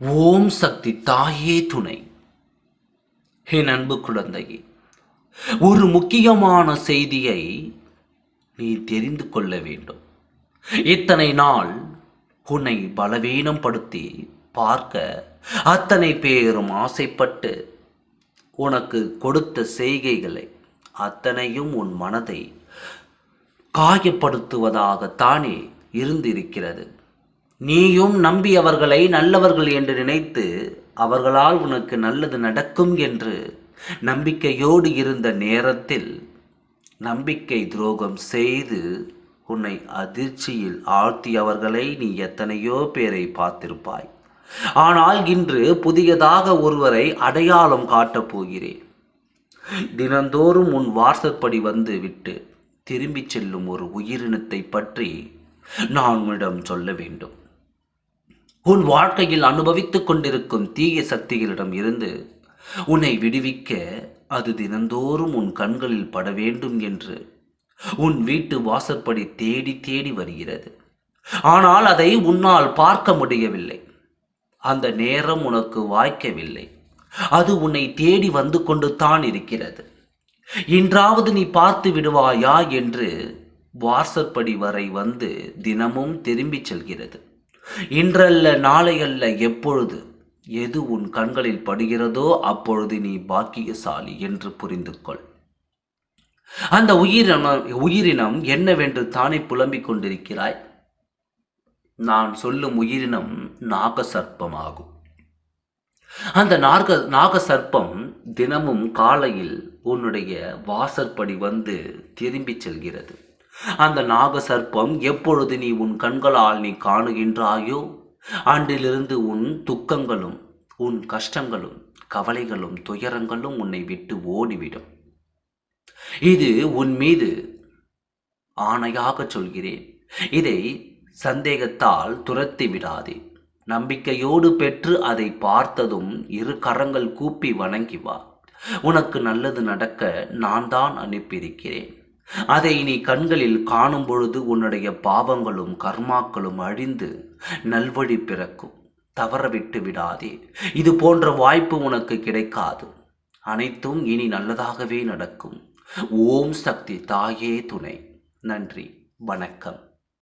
ஓம் சக்தி தாயே துணை. என் அன்பு குழந்தையே ஒரு முக்கியமான செய்தியை நீ தெரிந்து கொள்ள வேண்டும். இத்தனை நாள் உன்னை பலவீனம் படுத்தி பார்க்க அத்தனை பேரும் ஆசைப்பட்டு உனக்கு கொடுத்த செய்கைகளை அத்தனையும் உன் மனதை காயப்படுத்துவதாகத்தானே இருந்திருக்கிறது. நீயும் நம்பி அவர்களை நல்லவர்கள் என்று நினைத்து அவர்களால் உனக்கு நல்லது நடக்கும் என்று நம்பிக்கையோடு இருந்த நேரத்தில் நம்பிக்கை துரோகம் செய்து உன்னை அதிர்ச்சியில் ஆழ்த்தியவர்களை நீ எத்தனையோ பேரை பார்த்திருப்பாய். ஆனால் இன்று புதியதாக ஒருவரை அடையாளம் காட்டப் போகிறேன். தினந்தோறும் உன் வாசற்படி வந்து விட்டு திரும்பிச் செல்லும் ஒரு உயிரினத்தை பற்றி நான் உன்னிடம் சொல்ல வேண்டும். உன் வாழ்க்கையில் அனுபவித்துக் கொண்டிருக்கும் தீய சக்திகளிடம் இருந்து உன்னை விடுவிக்க அது தினந்தோறும் உன் கண்களில் பட வேண்டும் என்று உன் வீட்டு வாசற்படி தேடி தேடி வருகிறது. ஆனால் அதை உன்னால் பார்க்க முடியவில்லை. அந்த நேரம் உனக்கு வாய்க்கவில்லை. அது உன்னை தேடி வந்து கொண்டு தான் இருக்கிறது. இன்றாவது நீ பார்த்து விடுவாயா என்று வாசற்படி வரை வந்து தினமும் திரும்பிச் செல்கிறது. இன்றல்ல நாளையல்ல எப்பொழுது? எது உன் கண்களில் படுகிறதோ அப்பொழுது நீ பாக்கியசாலி என்று புரிந்து கொள் அந்த உயிரினம் உயிரினம் என்னவென்று தானே புலம்பிக் கொண்டிருக்கிறாய்? நான் சொல்லும் உயிரினம் நாக சர்ப்பமாகும் அந்த நாக நாக சர்ப்பம் தினமும் காலையில் உன்னுடைய வாசற்படி வந்து திரும்பிச் செல்கிறது. அந்த நாக சர்ப்பம் எப்பொழுது நீ உன் கண்களால் நீ காணுகின்றாயோ ஆண்டிலிருந்து உன் துக்கங்களும் உன் கஷ்டங்களும் கவலைகளும் துயரங்களும் உன்னை விட்டு ஓடிவிடும். இது உன் மீது ஆணையாக சொல்கிறேன். இதை சந்தேகத்தால் துரத்தி விடாதே. நம்பிக்கையோடு பெற்று அதை பார்த்ததும் இரு கரங்கள் கூப்பி வணங்கி வா. உனக்கு நல்லது நடக்க நான் தான் அனுப்பியிருக்கிறேன். அதை நீ கண்களில் காணும் பொழுது உன்னுடைய பாவங்களும் கர்மாக்களும் அழிந்து நல்வழி பிறக்கும். தவறவிட்டு விடாதே. இது போன்ற வாய்ப்பு உனக்கு கிடைக்காது. அனைத்தும் இனி நல்லதாகவே நடக்கும். ஓம் சக்தி தாயே துணை. நன்றி. வணக்கம்.